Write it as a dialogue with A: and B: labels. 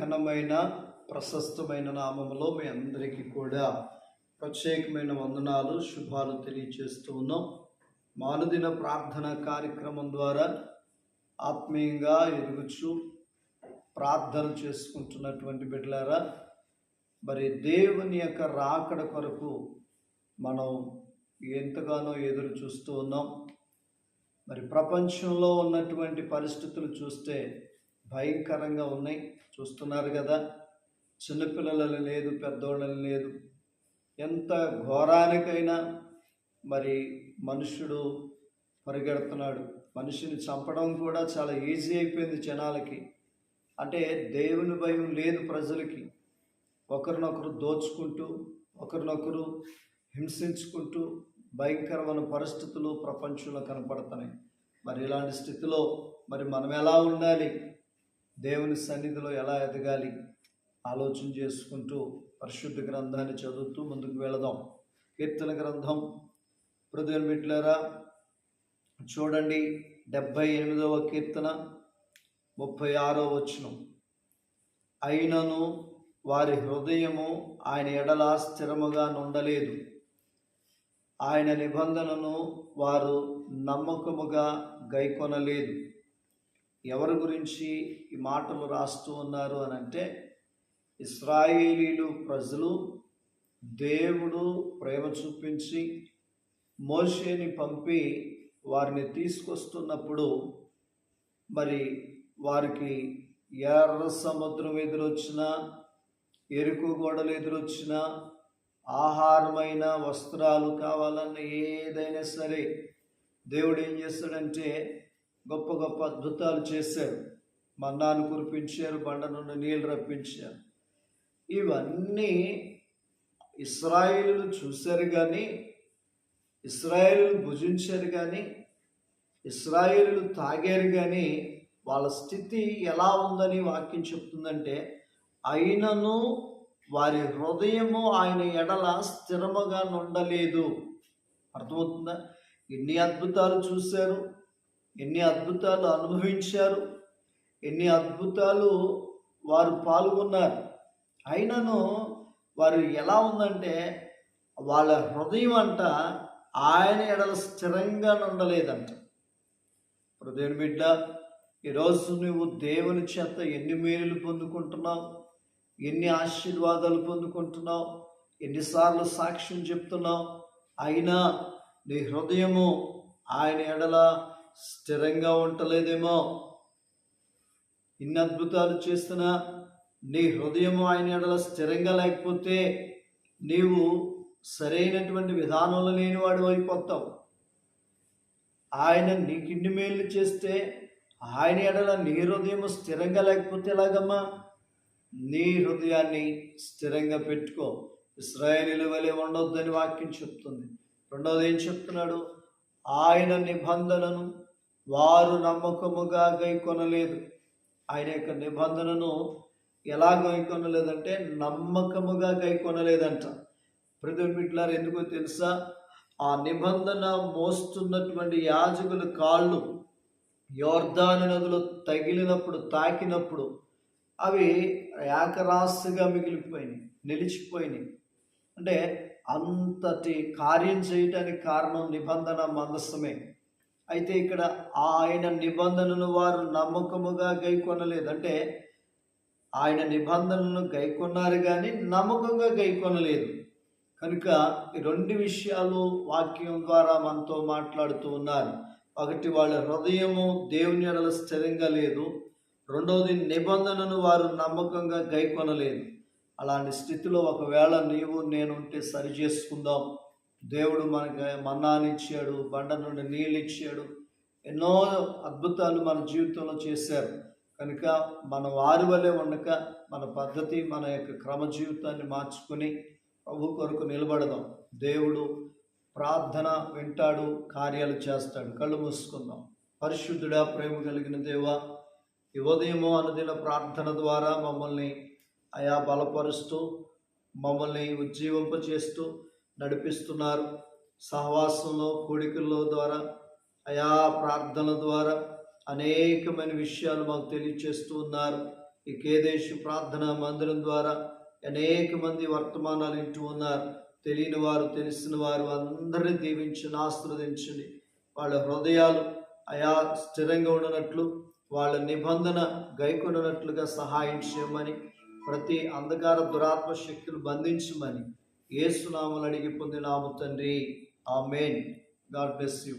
A: ఘనమైన ప్రశస్తమైన నామములో మీ అందరికీ కూడా ప్రత్యేకమైన వందనాలు శుభాలు తెలియచేస్తూ ఉన్నాం. మానదిన ప్రార్థన కార్యక్రమం ద్వారా ఆత్మీయంగా ఎదుగుచు ప్రార్థన చేసుకుంటున్నటువంటి బిడ్డలారా మరి దేవుని యొక్క రాకడ కొరకు మనం ఎంతగానో ఎదురు చూస్తూ ఉన్నాం. మరి ప్రపంచంలో ఉన్నటువంటి పరిస్థితులు చూస్తే భయంకరంగా ఉన్నాయి. చూస్తున్నారు కదా చిన్నపిల్లలని లేదు పెద్దోళ్ళని లేదు. ఎంత ఘోరానికైనా మరి మనుష్యుడు పరిగెడుతున్నాడు. మనిషిని చంపడం కూడా చాలా ఈజీ అయిపోయింది జనాలకి. అంటే దేవుని భయం లేదు ప్రజలకి. ఒకరినొకరు దోచుకుంటూ ఒకరినొకరు హింసించుకుంటూ భయంకరమైన పరిస్థితులు ప్రపంచంలో కనపడుతున్నాయి. మరి ఇలాంటి స్థితిలో మరి మనం ఎలా ఉండాలి? దేవుని సన్నిధిలో ఎలా ఎదగాలి ఆలోచన చేసుకుంటూ పరిశుద్ధ గ్రంథాన్ని చదువుతూ ముందుకు వెళదాం. కీర్తన గ్రంథం. హృదయం బిడ్డలారా చూడండి డెబ్భై ఎనిమిదవ కీర్తన ముప్పై ఆరో వచనం. అయినను వారి హృదయము ఆయన ఎడల స్థిరముగా నుండలేదు. ఆయన నిబంధనను వారు నమ్మకముగా గైకొనలేదు. ఎవరి గురించి ఈ మాటలు రాస్తూ ఉన్నారు అని అంటే ఇస్రాయేలీలు ప్రజలు దేవుడు ప్రేమ చూపించి మోషేని పంపి వారిని తీసుకొస్తున్నప్పుడు మరి వారికి ఎర్ర సముద్రం ఎదురొచ్చినా ఎరుకు గోడలు ఎదురొచ్చినా ఆహారమైన వస్త్రాలు కావాలన్న ఏదైనా సరే దేవుడు ఏం చేస్తాడంటే గొప్ప గొప్ప అద్భుతాలు చేశారు. మన్నాను కురిపించారు బండ నుండి నీళ్ళు రప్పించారు. ఇవన్నీ ఇస్రాయిలు చూశారు కానీ ఇస్రాయిలు భుజించారు కానీ ఇస్రాయిలు తాగారు కానీ వాళ్ళ స్థితి ఎలా ఉందని వాక్యం చెప్తుందంటే అయినను వారి హృదయము ఆయన ఎడల స్థిరముగా నుండలేదు. అర్థమవుతుందా? ఎన్ని అద్భుతాలు చూశారు. ఎన్ని అద్భుతాలు అనుభవించారు ఎన్ని అద్భుతాలు వారు పాల్గొన్నారు. అయినను వారు ఎలా ఉందంటే వాళ్ళ హృదయం అంట ఆయన ఎడల స్థిరంగా ఉండలేదంట. హృదయం బిడ్డ ఈరోజు నువ్వు దేవుని చేత ఎన్ని మేలులు పొందుకుంటున్నావు ఎన్ని ఆశీర్వాదాలు పొందుకుంటున్నావు ఎన్నిసార్లు సాక్ష్యం చెప్తున్నావు. అయినా నీ హృదయము ఆయన ఎడల స్థిరంగా ఉండలేదేమో ఇన్ని అద్భుతాలు చేస్తున్నా నీ హృదయం ఆయన ఎడల స్థిరంగా లేకపోతే నీవు సరైనటువంటి విధానంలో లేనివాడు అయిపోతావు. ఆయన నీకు ఇన్ని మేలు చేస్తే ఆయన ఎడల నీ హృదయం స్థిరంగా లేకపోతే ఎలాగమ్మా? నీ హృదయాన్ని స్థిరంగా పెట్టుకో. ఇస్రాయేలీల వలె ఉండొద్దని వాక్యం చెప్తుంది. రెండవది ఏం చెప్తున్నాడు? ఆయన నిబంధనను వారు నమ్మకముగా గైకొనలేదు ఆయన యొక్క నిబంధనను ఎలా గైకొనలేదంటే నమ్మకముగా గైకొనలేదంట ప్రతి పిట్లారు ఎందుకో తెలుసా? ఆ నిబంధన మోస్తున్నటువంటి యాజకుల కాళ్ళు యోర్ధాని నదులు తగిలినప్పుడు తాకినప్పుడు అవి ఏకరాశిగా మిగిలిపోయినాయి నిలిచిపోయినాయి. అంటే అంతటి కార్యం చేయటానికి కారణం నిబంధన మందస్సమే అయితే ఇక్కడ ఆయన నిబంధనను వారు నమ్మకముగా గైకొనలేదు. అంటే ఆయన నిబంధనలను గైకొన్నారు కానీ నమ్మకంగా గైకొనలేదు. కనుక ఈ రెండు విషయాలు వాక్యం ద్వారా మనతో మాట్లాడుతూ ఉన్నారు. ఒకటి వాళ్ళ హృదయము దేవుని ఎడల స్థిరంగా లేదు. రెండవది నిబంధనను వారు నమ్మకంగా గైకొనలేదు. అలాంటి స్థితిలో ఒకవేళ నీవు నేను ఉంటే సరి చేసుకుందాం. దేవుడు మనకి మన్నానిచ్చాడు బండ నుండి నీళ్ళు ఇచ్చాడు ఎన్నో అద్భుతాలు మన జీవితంలో చేశారు. కనుక మన వారి వలె ఉండక మన పద్ధతి మన యొక్క క్రమ జీవితాన్ని మార్చుకొని ప్రభు కొరకు నిలబడదాం. దేవుడు ప్రార్థన వింటాడు కార్యాలు చేస్తాడు. కళ్ళు మూసుకుందాం. పరిశుద్ధుడా ప్రేమ కలిగిన దేవ ఈ ఉదయము అనుదిన ప్రార్థన ద్వారా మమ్మల్ని అయా బలపరుస్తూ మమ్మల్ని ఉజ్జీవింపచేస్తూ నడిపిస్తున్నారు. సహవాసంలో కోడికల్లో ద్వారా అయా ప్రార్థనల ద్వారా అనేకమైన విషయాలు మాకు తెలియచేస్తూ ఉన్నారు. ఈ కేదేశు ప్రార్థన మందిరం ద్వారా అనేక మంది వర్తమానాలు వింటూ ఉన్నారు. తెలియని వారు తెలిసిన వారు అందరినీ దీవించండి ఆశీర్వదించండి. వాళ్ళ హృదయాలు అయా స్థిరంగా ఉండనట్లు వాళ్ళ నిబంధన గైకొనట్లుగా సహాయం చేయమని ప్రతి అంధకార దురాత్మ శక్తులు బంధించమని ఏసునామలు అడిగి పొందినాము తండ్రి. ఆమెన్. God bless you.